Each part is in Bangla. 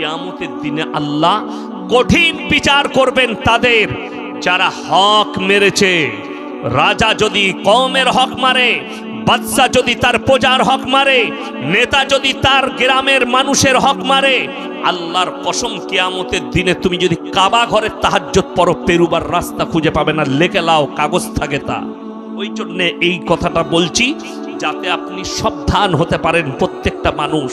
কিয়ামতের দিনে আল্লাহ কঠিন বিচার করবেন তাদের। যারা হক মেরেছে, রাজা যদি কমের হক মারে, বাদশা যদি তার প্রজার হক মারে, নেতা যদি তার গ্রামের মানুষের হক মারে, আল্লাহর কসম কিয়ামতের দিনে তুমি যদি কাবা ঘরের তাহাজ্জত পরো পেরুবার রাস্তা খুঁজে পাবে না, লেখে লাও কাগজ থাকে তা। ওই জন্যে এই কথাটা বলছি, যাতে আপনি সাবধান হতে পারেন প্রত্যেকটা মানুষ।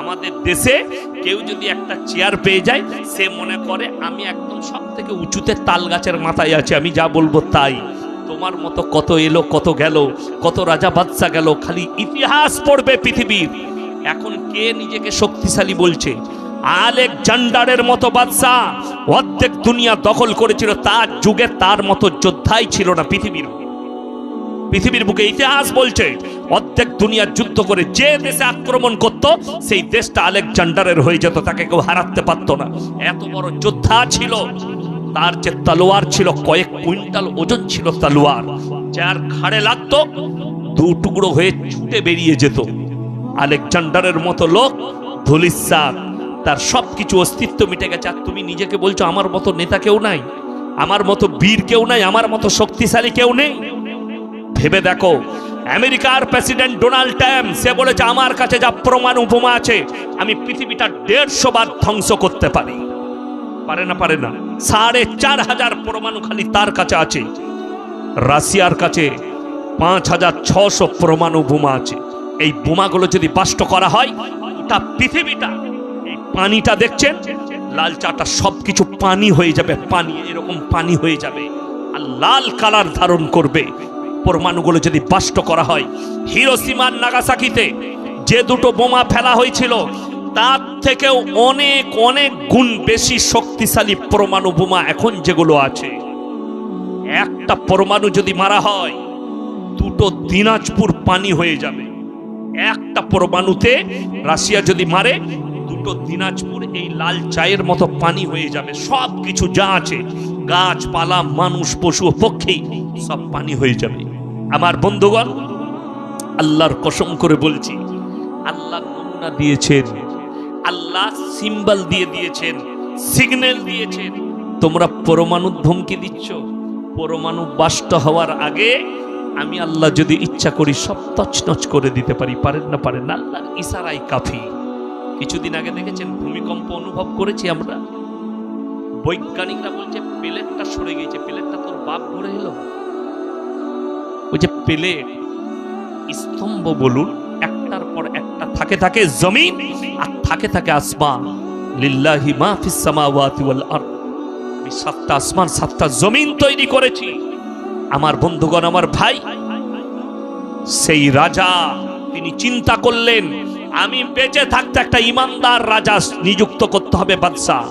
আমাদের দেশে কেউ যদি একটা চেয়ার পেয়ে যায়, সে মনে করে, আমি একদম সব থেকে উঁচুতে তাল গাছের মাথায় আছি, আমি যা বলব তাই। তোমার মতো কত এলো, কত গেল, কত রাজা বাদশা গেল, খালি ইতিহাস পড়বে পৃথিবীর। এখন কে নিজেকে শক্তিশালী বলছে? আলেকজান্ডারের মতো বাদশা অর্ধেক দুনিয়া দখল করেছিল, তার যুগে তার মতো যোদ্ধাই ছিল না পৃথিবীর। পৃথিবীর বুকে ইতিহাস বলছে, অর্ধেক দুনিয়ার যুদ্ধ করে যে দেশে আক্রমণ করত, সেই দেশটা আলেকজান্ডারের হয়ে যেত, তাকে কেউ হারাতে পারত না। এত বড় যোদ্ধা ছিল, তার যে তলোয়ার ছিল, কয়েক কুইন্টাল ওজন ছিল তলোয়ার, যার ঘাড়ে লাগতো, দু টুকরো হয়ে ছুটে বেরিয়ে যেত। আলেকজান্ডারের মতো লোক ধুলিসার তার সব কিছু অস্তিত্ব মিটে গেছে, আর তুমি নিজেকে বলছো, আমার মতো নেতা কেউ নাই, আমার মতো বীর কেউ নাই, আমার মতো শক্তিশালী কেউ নেই। ভেবে দেখো। আমেরিকার প্রেসিডেন্ট ডোনাল্ড ট্রাম্প, সে বলেছে, আমার কাছে যা প্রমাণ উপমা আছে, আমি পৃথিবীটা দেড়শো বার ধ্বংস করতে পারি। পারে না পারে না। সাড়ে চার হাজার পরমাণু খালি তার কাছে আছে। রাশিয়ার কাছে পাঁচ হাজার ছশো পরমাণু বোমা আছে। এই বোমাগুলো যদি বাষ্ট করা হয় তা পৃথিবীটা, এই পানিটা দেখছেন? লাল চাটা সবকিছু পানি হয়ে যাবে, পানি, এরকম পানি হয়ে যাবে। আর লাল কালার ধারণ করবে। পরমাণুগুলো যদি বাষ্ট করা হয়, হিরোসীমার নাগাসাকিতে যে দুটো বোমা ফেলা হয়েছিল, তার থেকেও অনেক অনেক গুণ বেশি শক্তিশালী পরমাণু বোমা এখন যেগুলো আছে। একটা পরমাণু যদি মারা হয়, দুটো দিনাজপুর পানি হয়ে যাবে। একটা পরমাণুতে রাশিয়া যদি মারে, দুটো দিনাজপুর এই লাল চায়ের মতো পানি হয়ে যাবে। সব কিছু যা আছে, গাছপালা, মানুষ, পশু, পক্ষী, সব পানি হয়ে যাবে। আমার বন্ধুগণ, আল্লাহর কসম করে বলছি, আল্লাহ নমুনা দিয়েছেন, আল্লাহ সিম্বল দিয়ে দিয়েছেন, সিগন্যাল দিয়েছেন। তোমরা পরমাণু ধমকি দিচ্ছ, পরমাণু বাষ্ট হওয়ার আগে আমি আল্লাহ যদি ইচ্ছা করি সব তছনছ করে দিতে পারি, পারেন না পারেন না? আল্লাহর ইশারাই কাফি। কিছুদিন আগে দেখেছেন ভূমিকম্প অনুভব করেছি আমরা? বৈজ্ঞানিকরা বলছে, প্লেটটা সরে গিয়েছে, প্লেটটা তোর বাপ ঘুরে এলো। ওই যে প্লেট, স্তম্ভ বলুন, একটার পর একটা, থাকে থাকে জমিন আর থাকে থাকে আসমান। লিল্লাহি মা ফিস সামাওয়াতি ওয়াল আরদ। আমি সাতটা আসমান, সাতটা জমিন তৈরি করেছি। আমার বন্ধুগণ, আমার ভাই, সেই রাজা, তিনি চিন্তা করলেন, আমি বেঁচে থাকতে একটা ইমানদার রাজা নিযুক্ত করতে হবে বাদশাহ।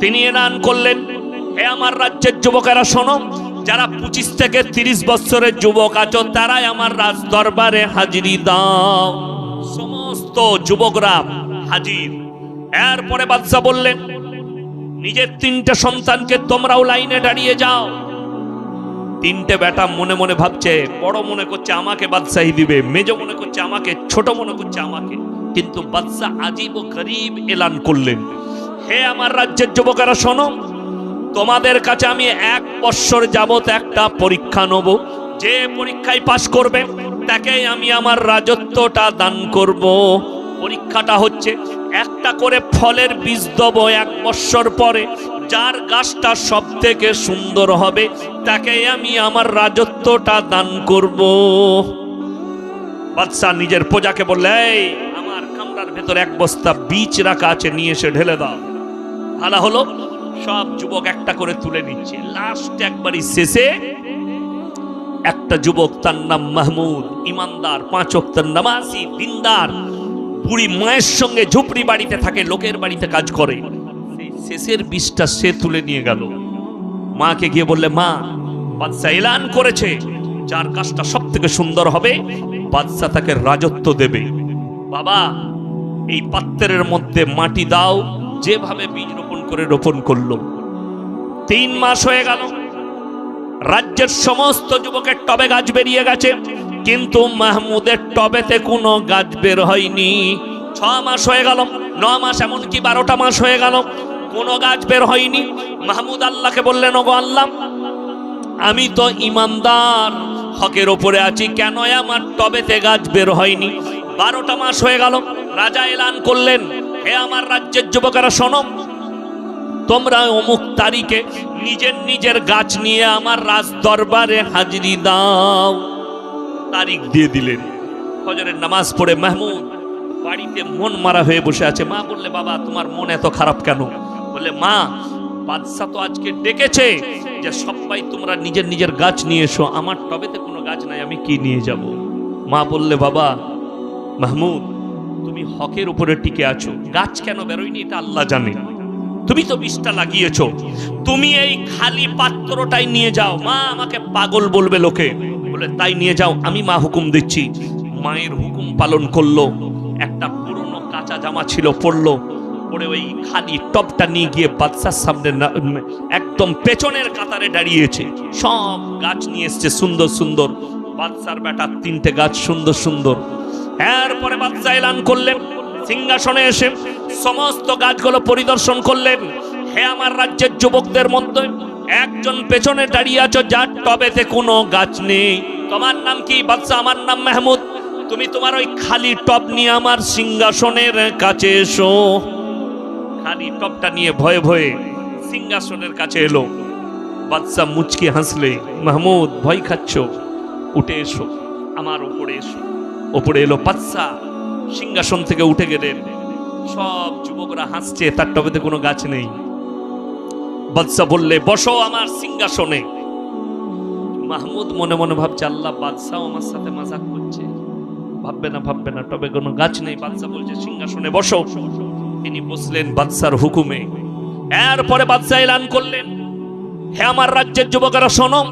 তিনি এলান করলেন, হে আমার রাজ্যের যুবকেরা, শোনো যারা পঁচিশ থেকে তিরিশ বছরের যুবক আছো তারাই আমার রাজ দরবারে হাজিরি দাও। সমস্ত যুবকরা হাজির। এরপরে বাদশাহ বললেন, নিজের তিনটে সন্তানকে তোমরাও লাইনে দাঁড়িয়ে যাও। তিনটে বেটা মনে মনে ভাবছে, বড় মনে করছে আমাকে বাদশাহী দিবে, মেজ মনে করছে আমাকে, ছোট মনে করছে আমাকে। কিন্তু বাদশাহ আজীব ও গরিব এলান করলেন। হে আমার রাজ্যের যুবকেরা, শোনো তোমাদের কাছে আমি এক বৎসর যাবত একটা পরীক্ষা নেব। যে পরীক্ষায় পাশ করবে, তাকেই আমি আমার রাজত্বটা দান করব। পরীক্ষাটা হচ্ছে একটা করে ফলের বীজ দেবো এক বৎসর পরে, যার গাছটা সব থেকে সুন্দর হবে, তাকেই আমি আমার রাজত্বটা দান করব। বাদশাহ নিজের প্রজাকে বললে আমার কামরার ভেতর এক বস্তা বীজ রাখা আছে, নিয়ে এসে ঢেলে দাও। ভালো হলো সব যুবক একটা করে তুলে নিচ্ছে। লাস্ট একবারই শেষে একটা যুবক তার নাম মাহমুদ, ইমানদার, পাঁচ অক্তার নামাজি, দিনদার, বুড়ি মায়ের সঙ্গে ঝুপড়ি বাড়িতে থাকে, লোকের বাড়িতে কাজ করে। শেষের বিষটা সে তুলে নিয়ে গেল। মাকে গিয়ে বললে, মা, বাদশাহ এলান করেছে, যার কাজটা সব থেকে সুন্দর হবে, বাদশাহ তাকে রাজত্ব দেবে। বাবা, এই পাত্রের মধ্যে মাটি দাও, যেভাবে বীজ রোপণ করে রোপণ করল। তিন মাস হয়ে গেল। রাজ্যের সমস্ত যুবকের টবে গাছ বেরিয়ে গেছে। কিন্তু মাহমুদের টবেতে কোনো গাছ বের হয়নি। ছ মাস হয়ে গেল। ন মাস এমনকি বারোটা মাস হয়ে গেল। কোনো গাছ বের হয়নি। মাহমুদ আল্লাহকে বললেন, ওগো আল্লাহ, আমি তো ইমানদার, হকের ওপরে আছি। কেন আমার টবেতে গাছ বের হয়নি? বারোটা মাস হয়ে গেল। রাজা এলান করলেন, হে আমার রাজ্যের যুবকেরা, শোনো তোমরা অমুক তারিখে নিজের নিজের গাছ নিয়ে আমার রাজ দরবারে হাজিরি দাও। তারিখ দিয়ে দিলেন। ফজরের নামাজ পড়ে মাহমুদ বাড়িতে মন মারা হয়ে বসে আছে। মা বললে, বাবা, তোমার মন এত খারাপ কেন? বললে, মা বাদশা তো আজকে ডেকেছে যে সবাই তোমরা নিজের নিজের গাছ নিয়ে এসো। আমার টবেতে কোনো গাছ নাই, আমি কি নিয়ে যাব? মা বললে, বাবা, মাহমুদ, তুমি হকের উপরে টিকে আছো। গাছ কেন বেরোয়নি, এটা আল্লাহ জানে। তুমি তো বিষটা লাগিয়েছ। তুমি এই খালি পাত্রটাই নিয়ে যাও। মা আমাকে পাগল বলবে লোকে। বলে, তাই নিয়ে যাও, আমি মা হুকুম দিচ্ছি। মায়ের হুকুম পালন করল। একটা পুরনো কাঁচা জামা ছিল, পরলো। পরে ওই খালি টপটা নিয়ে গিয়ে বাদশার সামনে একদম পেছনের কাতারে দাঁড়িয়েছে। সব গাছ নিয়ে এসছে, সুন্দর সুন্দর। বাদশার বেটা, তিনটে গাছ সুন্দর সুন্দর। এরপরে বাদশা এলান করলেন। সিংহাসনে এসে সমস্ত গাছগুলো পরিদর্শন করলেন। হে আমার রাজ্যের যুবকদের মধ্যে, একজন পেছনে দাঁড়িয়ে আছো, যার টবেতে কোনো গাছ নেই। তোমার নাম কি? বাদশা আমার নাম মেহমুদ। তুমি তোমার ওই খালি টব নিয়ে আমার সিংহাসনের কাছে এসো। খালি টবটা নিয়ে ভয়ে ভয়ে সিংহাসনের কাছে এলো। বাদশা মুচকি হাসলে, মাহমুদ, ভয় খাচ্ছ? উঠে এসো, আমার উপরে এসো। ওপরে এলো বাদশা সিংহাসন থেকে উঠে গেলেন। সব যুবকরা হাসছে, তার টবেতে কোনো গাছ নেই। বাদশা বললে, বসো আমার সিংহাসনে। মাহমুদ মনে মনে ভাবছে, আল্লাহ বাদশাহ আমার সাথে মাজাক করছে। ভাববে না ভাববে না তবে কোনো গাছ নেই। বাদশা বলছে, সিংহাসনে বসো। তিনি বসলেন বাদশার হুকুমে। এরপরে বাদশাহ এলান করলেন, হে আমার রাজ্যের যুবকেরা, শোনো,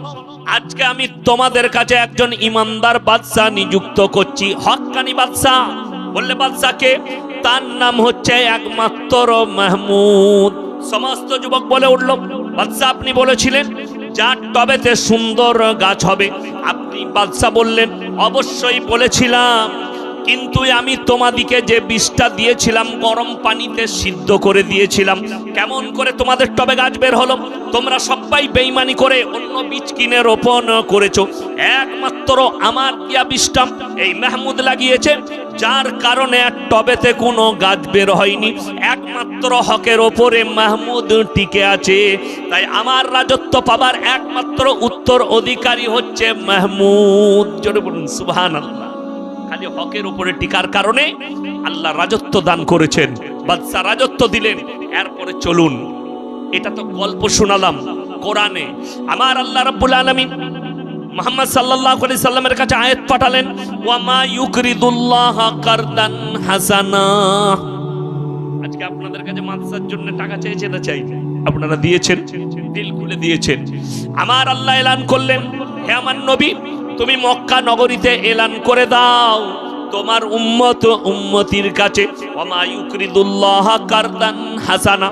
আজকে আমি তোমাদের কাছে একজন ইমানদার বাদশাহ নিযুক্ত করছি। হক্কানি বাদশাহ বললে, বাদশাকে, তার নাম হচ্ছে একমাত্র মাহমুদ। সমস্ত যুবক বলে উঠল বাদশাহ আপনি বলেছিলেন যার টবেতে সুন্দর গাছ হবে। আপনি বাদশাহ বললেন, অবশ্যই বলেছিলাম। কিন্তু আমি তোমাদিকে যে বিষটা দিয়েছিলাম, গরম পানিতে সিদ্ধ করে দিয়েছিলাম। কেমন করে তোমাদের টবে গাছ বের হলো? তোমরা সবাই বেইমানি করে অন্য বীজ কিনে রোপণ করেছ। একমাত্র আমার দিয়া বিষটা এই মেহমুদ লাগিয়েছে। যার কারণে আর টবেতে কোনো গাছ বের হয়নি, একমাত্র হকের ওপরে মাহমুদ টিকে আছে। তাই আমার রাজত্ব পাবার একমাত্র উত্তর অধিকারী হচ্ছে মাহমুদ। জোরে বলুন সুবহান আল্লাহ খালি হকের উপরে টিকার কারণে আল্লাহ রাজত্ব দান করেছেন, বাদশা রাজত্ব দিলেন, এরপরে চলুন। এটা তো গল্প শোনালাম, কোরআনে। আমার আল্লাহ রাব্বুল আলামিন মোহাম্মদ সাল্লাল্লাহু আলাইহি সাল্লামের কাছে আয়াত পাঠালেন, ওয়ামা ইউকরিদুল্লাহ কারদান হাসানা। আজকে আপনাদের কাছে মাদ্রাসার জন্য টাকা চেয়েছে না চাই আপনারা দিয়েছেন? দিল খুলে দিয়েছেন। আমার আল্লাহ এলান করলেন, হে আমার নবী, তুমি মক্কা নগরীতে এলান করে দাও। তোমার উম্মত উম্মতির কাছে কারদান হাসানা।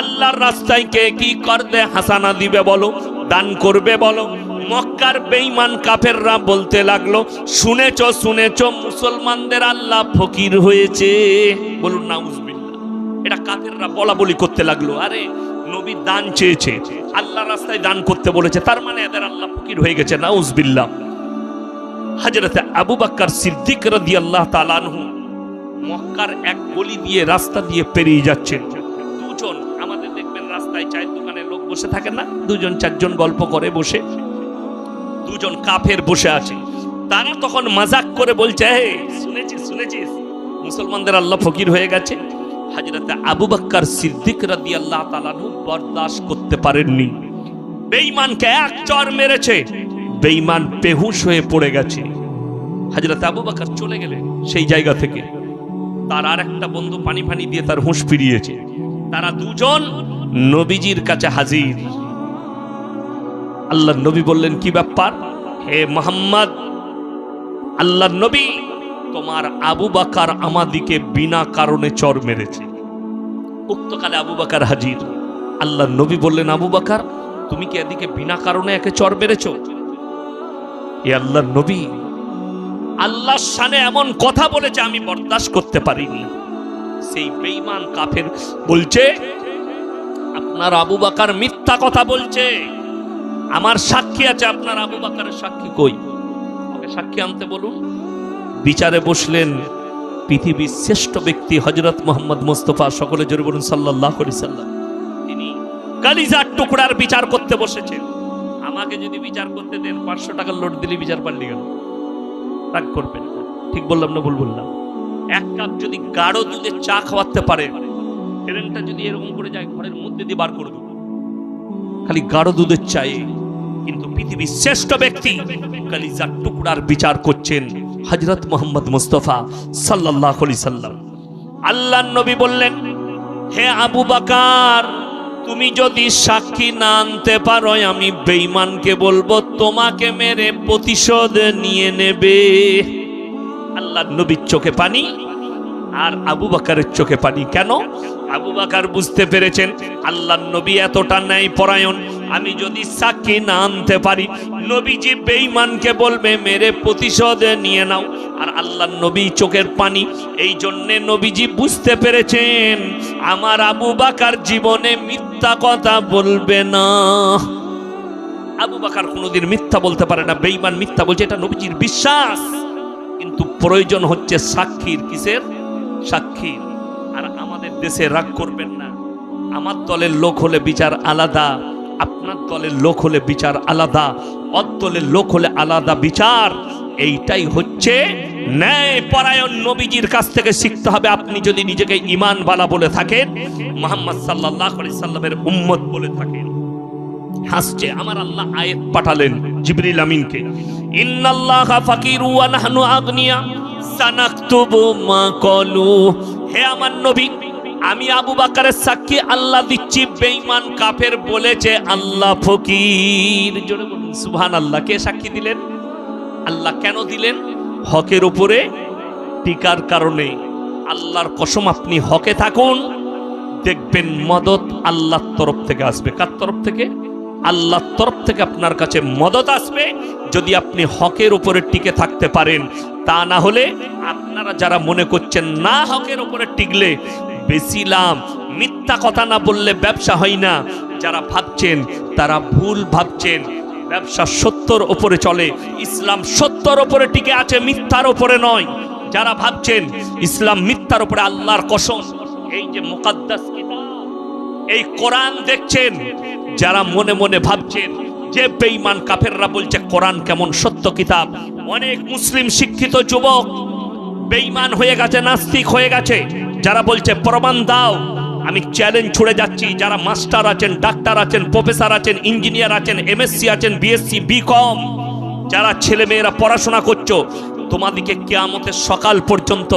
আল্লাহর রাস্তায় কে কি করবে হাসানা দিবে বলো। দান করবে বলো। মক্কার বেঈমান কাফেররা বলতে লাগল, শুনেছ শুনেছ, মুসলমানদের আল্লাহ ফকির হয়েছে। বলুন, নাউজবিল্লাহ। এটা কাফেররা বলা বলি করতে লাগল, আরে, নবী দান চেয়েছে আল্লাহ রাস্তায় দান করতে বলেছে, তার মানে এদের আল্লাহ ফকির হয়ে গেছে, নাউজবিল্লাহ। হাজরতে আবু বাক্কার সিদ্দিক রাদি আল্লাহ তালানহু মক্কার এক গলি দিয়ে রাস্তা দিয়ে পেরিয়ে যাচ্ছেন। দুজন, আমাদের দেখবেন রাস্তায় লোক বসে থাকে না? দুজন, চারজন গল্প করে বসে। দুজন কাফের বসে আছে। তারা তখন মাজাক করে বলছে হে শুনেছিস শুনেছিস? মুসলমানদের আল্লাহ ফকির হয়ে গেছে। হাজরতে আবু বাক্কার সিদ্দিক রাদি আল্লাহ তালানহু বরদাস্ত করতে পারেননি। বেঈমানকে এক চর মেরেছে। বেঈমান বেহুশ হয়ে পড়ে গেছে। হাজরত আবু বাকার চলে গেলেন সেই জায়গা থেকে। তার আর একটা বন্ধু পানি ফানি দিয়ে তার হুঁশ ফিরিয়েছে। তারা দুজন নবীজির কাছে হাজির। আল্লাহ নবী বললেন, কি ব্যাপার? হে মোহাম্মদ আল্লাহ নবী, তোমার আবু বাকার আমাদিকে বিনা কারণে চর মেরেছে। উক্তকালে আবু বাকার হাজির। আল্লাহ নবী বললেন, আবু বাকার, তুমি কি এদিকে বিনা কারণে একে চর মেরেছ? এ আল্লাহ নবী, আল্লাহর সানে এমন কথা বলেছে আমি বরদাস্ত করতে পারিনি। সেই বেঈমান কাফের বলছে আপনার আবু বাকার মিথ্যা কথা বলছে। আমার সাক্ষী আছে, আপনার আবু বাকারের সাক্ষী কই? সাক্ষী আনতে বলুন। বিচারে বসলেন পৃথিবীর শ্রেষ্ঠ ব্যক্তি হজরত মোহাম্মদ মোস্তফা, সকলে জোরে বলুন সাল্লাহ সাল্লাম। তিনি কালিজার টুকরার বিচার করতে বসেছেন। আমাকে যদি বিচার করতে দেন, পাঁচশো টাকার লোড দিলে বিচার পারলি গেল। রাগ করবেন ঠিক বললাম না, ভুল বললাম। এক কাপ যদি গাঢ় দুধে চা খাওয়াতে পারে ট্রেনটা যদি এরকম করে যায়, ঘরের মধ্যে দিয়ে বার করে দেবো। খালি গাঢ় দুধের চায়ে। কিন্তু পৃথিবীর শ্রেষ্ঠ ব্যক্তি কালিজার টুকরার বিচার করছেন হজরত মোহাম্মদ মুস্তফা সাল্লাহ সাল্লাম। আল্লাহ নবী বললেন, হে আবু বাকার, তুমি যদি সাক্ষী না আনতে পারো, আমি বেঈমানকে বলব, তোমাকে মেরে প্রতিশোধ নিয়ে নেবে। আল্লাহ নবীর চোখে পানি, আর আবু বাকারের চোখে পানি কেন? আবু বাকার বুঝতে পেরেছেন আল্লাহ নবী এতটা ন্যায় পরায়ণ আমি যদি সাক্ষী না আনতে পারি, নবীজি বেঈমানকে বলবে, মেরে প্রতিশোধ নিয়ে নাও। আর আল্লাহ নবী চোখের পানি। এই জন্যে নবীজি বুঝতে পেরেছেন, আমার আবু বাকার জীবনে মিথ্যা কথা বলবে না। আবু বাকার কোনোদিন মিথ্যা বলতে পারে না, বেঈমান মিথ্যা বলছে, এটা নবীজির বিশ্বাস। কিন্তু প্রয়োজন হচ্ছে সাক্ষীর কিসের? সাক্ষী আর দেশে রাগ করবেন না। আমার দলের লোক হলে বিচার আলাদা, আপনার দলের লোক হলে বিচার আলাদা অদ দলের লোক হলে আলাদা বিচার। এইটাই হচ্ছে ন্যায় পরায়ণ নবীজির কাছ থেকে শিখতে হবে, আপনি যদি নিজেকে ইমান বালা বলে থাকেন, মোহাম্মদ সাল্লাহ সাল্লামের উম্মত বলে থাকেন। হাসছে, আমার আল্লাহ আয়াত পাঠালেন জিবরিল আমিনকে। ইন্নাল্লাহ ফাকিরু ওয়া নাহনু আগনিয়া, সানাকতুবু মা কলু হে আমার নবী আমি আবু বাকারের সাক্ষী, আল্লাহ দিচ্ছি, বেঈমান কাফের বলেছে, আল্লাহ ফকির। বলুন, সুবহানাল্লাহ। কে সাক্ষী দিলেন? আল্লাহ কেন দিলেন? হকের উপরে টিকার কারণে। আল্লাহর কসম, আপনি হকে থাকুন, দেখবেন মদত আল্লাহর তরফ থেকে আসবে। কার তরফ থেকে? আল্লাহর তরফ থেকে আপনার কাছে মদত আসবে, যদি আপনি হকের উপরে টিকে থাকতে পারেন। তা না হলে আপনারা যারা মনে করছেন না হকের উপরে টিকলে বেশি লাভ মিথ্যা কথা না বললে ব্যবসা হয় না। যারা ভাবছেন, তারা ভুল ভাবছেন। ব্যবসা সত্যর ওপরে চলে। ইসলাম সত্যর ওপরে টিকে আছে, মিথ্যার ওপরে নয়। যারা ভাবছেন, ইসলাম মিথ্যার ওপরে আল্লাহর কসম। এই যে মুকাদ্দাস এই কোরআন দেখছেন। যারা মনে মনে ভাবছেন, যে বেঈমান কাফেররা বলছে, কোরআন কেমন সত্য কিতাব। অনেক মুসলিম শিক্ষিত যুবক বেঈমান হয়ে গেছে, নাস্তিক হয়ে গেছে। যারা বলছে, প্রমাণ দাও। আমি চ্যালেঞ্জ ছুড়ে যাচ্ছি। যারা মাস্টার আছেন ডাক্তার আছেন প্রফেসর আছেন ইঞ্জিনিয়ার আছেন এমএসসি আছেন বিএসসি বিকম যারা ছেলে মেয়েরা পড়াশোনা করছ তোমাদিকে কেয়ামতের সকাল পর্যন্ত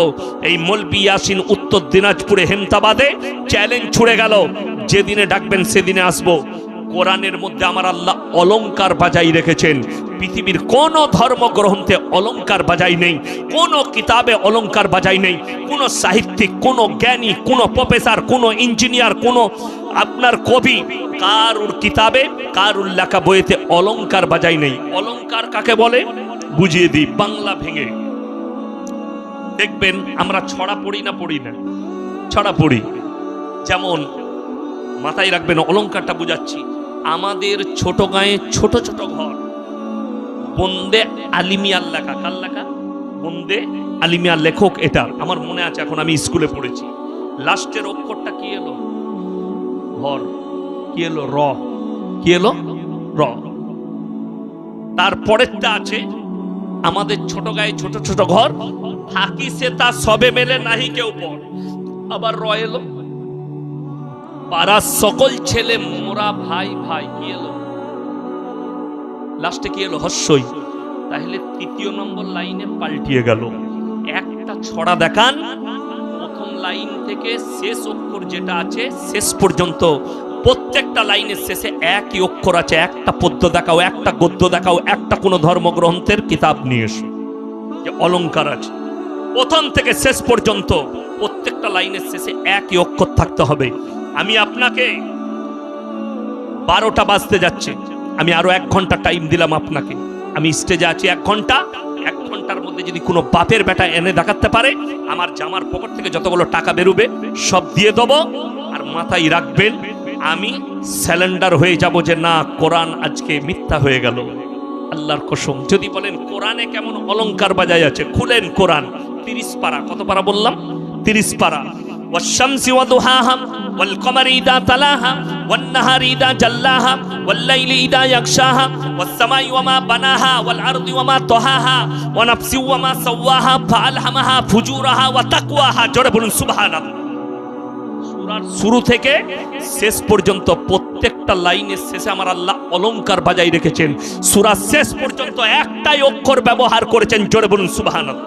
এই মলবি ইয়াসিন উত্তর দিনাজপুরে হেমতাবাদে চ্যালেঞ্জ ছুড়ে গেল। যেদিনে ডাকবেন, সেদিনে আসব। কোরআনের মধ্যে আমার আল্লাহ অলংকার বাজাই রেখেছেন। পৃথিবীর কোন ধর্মগ্রন্থে অলংকার বাজাই নেই, কোন কিতাবে অলংকার বাজাই নেই, কোন সাহিত্যিক, কোন জ্ঞানী, কোন প্রফেসর, কোন ইঞ্জিনিয়ার, কোন আপনার কবি কারুর কিতাবে, কারুর লেখা বইতে অলংকার বাজাই নেই। অলংকার কাকে বলে? বুঝিয়ে দিই, বাংলা ভেঙে। দেখবেন আমরা ছড়া পড়ি না পড়ি না? ছড়া পড়ি। যেমন মাথায় রাখবেন, অলংকারটা বুঝাচ্ছি। আমাদের ছোট গায়ে ছোট ছোট ঘর। বন্দে আলিমিয়ার লেখা। কার লেখা? বন্দে আলিমিয়ার লেখক এটা। আমার মনে আছে, এখন আমি স্কুলে পড়েছি। লাস্টের অক্ষরটা কি এলো? ঘর। কি এলো? র। কি এলো? র। তারপরেরটা আছে, আমাদের ছোট গায়ে ছোট ছোট ঘর। থাকি সে তা সবে মেলে নাহি কেউ পর। আবার র এলো? পাড়ার সকল ছেলে মোরা ভাই ভাই, কি এলো? লাস্টে কি এলো? হস্যই। তাহলে তৃতীয় নম্বর লাইনে পাল্টিয়ে গেল। একটা ছড়া দেখান। প্রথম লাইন থেকে শেষ অক্ষর যেটা আছে, শেষ পর্যন্ত। প্রত্যেকটা লাইনের শেষে একই অক্ষর আছে। একটা পদ্য দেখাও, একটা গদ্য দেখাও, একটা কোনো ধর্মগ্রন্থের কিতাব নিয়ে এসো। যে অলংকার আছে। প্রথম থেকে শেষ পর্যন্ত প্রত্যেকটা লাইনের শেষে একই অক্ষর থাকতে হবে। আমি আপনাকে বারোটা বাজতে যাচ্ছে। আমি আরও এক ঘণ্টা টাইম দিলাম আপনাকে। আমি স্টেজে আছি এক ঘণ্টা। এক ঘণ্টার মধ্যে যদি কোনো বাপের বেটা এনে দেখাতে পারে, আমার জামার পকেট থেকে যতগুলো টাকা বেরোবে, সব দিয়ে দেব। আর মাথায় রাখবেন, আমি স্যালেন্ডার হয়ে যাব যে না, কোরআন আজকে মিথ্যা হয়ে গেল। আল্লাহর কসম, যদি বলেন কোরআনে কেমন অলঙ্কার বাজায় আছে, খুলেন কোরআন। তিরিশ পারা, কত পারা বললাম? তিরিশ পারা। ওয়াশামসি ওয়া দুহাহাম। والقمر إذا تلاها والنهار إذا جلاها والليل إذا يغشاها والسماء وما بناها والأرض وما طحاها ونفس وما سواها فألهمها فجورها وتقواها জোরে বলুন সুবহানাল্লাহ সূরার শুরু থেকে শেষ পর্যন্ত প্রত্যেকটা লাইনের শেষে আমার আল্লাহ অলংকার বাজাই রেখেছেন সূরা শেষ পর্যন্ত একটাই অক্ষর ব্যবহার করেছেন জোরে বলুন সুবহানাল্লাহ